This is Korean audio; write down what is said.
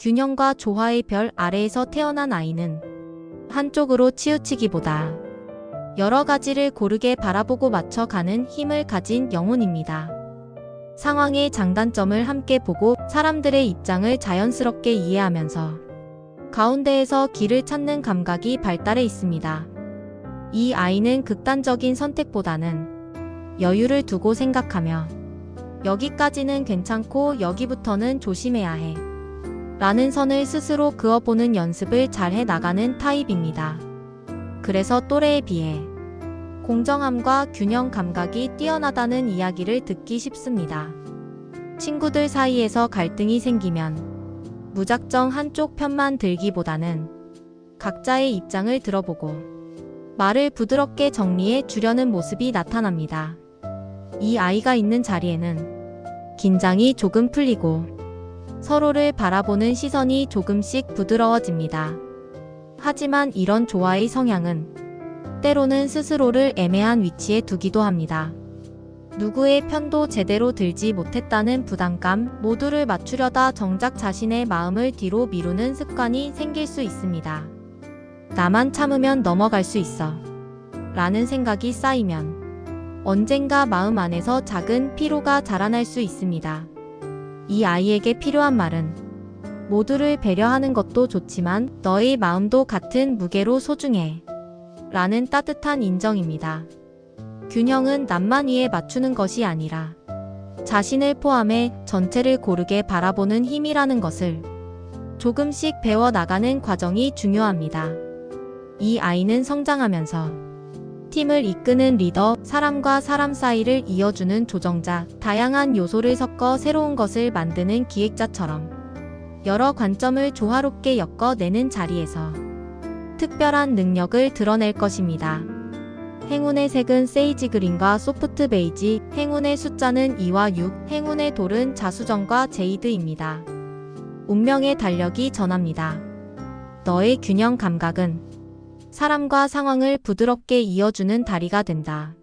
균형과 조화의 별 아래에서 태어난 아이는 한쪽으로 치우치기보다 여러 가지를 고르게 바라보고 맞춰가는 힘을 가진 영혼입니다. 상황의 장단점을 함께 보고 사람들의 입장을 자연스럽게 이해하면서 가운데에서 길을 찾는 감각이 발달해 있습니다. 이 아이는 극단적인 선택보다는 여유를 두고 생각하며 여기까지는 괜찮고 여기부터는 조심해야 해. 라는 선을 스스로 그어보는 연습을 잘 해 나가는 타입입니다. 그래서 또래에 비해 공정함과 균형 감각이 뛰어나다는 이야기를 듣기 쉽습니다. 친구들 사이에서 갈등이 생기면 무작정 한쪽 편만 들기보다는 각자의 입장을 들어보고 말을 부드럽게 정리해 주려는 모습이 나타납니다. 이 아이가 있는 자리에는 긴장이 조금 풀리고 서로를 바라보는 시선이 조금씩 부드러워집니다. 하지만 이런 조화의 성향은 때로는 스스로를 애매한 위치에 두기도 합니다. 누구의 편도 제대로 들지 못했다는 부담감, 모두를 맞추려다 정작 자신의 마음을 뒤로 미루는 습관이 생길 수 있습니다. 나만 참으면 넘어갈 수 있어. 라는 생각이 쌓이면 언젠가 마음 안에서 작은 피로가 자라날 수 있습니다. 이 아이에게 필요한 말은 모두를 배려하는 것도 좋지만 너의 마음도 같은 무게로 소중해. 라는 따뜻한 인정입니다. 균형은 남만 위에 맞추는 것이 아니라 자신을 포함해 전체를 고르게 바라보는 힘이라는 것을 조금씩 배워 나가는 과정이 중요합니다. 이 아이는 성장하면서 팀을 이끄는 리더, 사람과 사람 사이를 이어주는 조정자, 다양한 요소를 섞어 새로운 것을 만드는 기획자처럼 여러 관점을 조화롭게 엮어내는 자리에서 특별한 능력을 드러낼 것입니다. 행운의 색은 세이지 그린과 소프트 베이지, 행운의 숫자는 2와 6, 행운의 돌은 자수정과 제이드입니다. 운명의 달력이 전합니다. 너의 균형 감각은 사람과 상황을 부드럽게 이어주는 다리가 된다.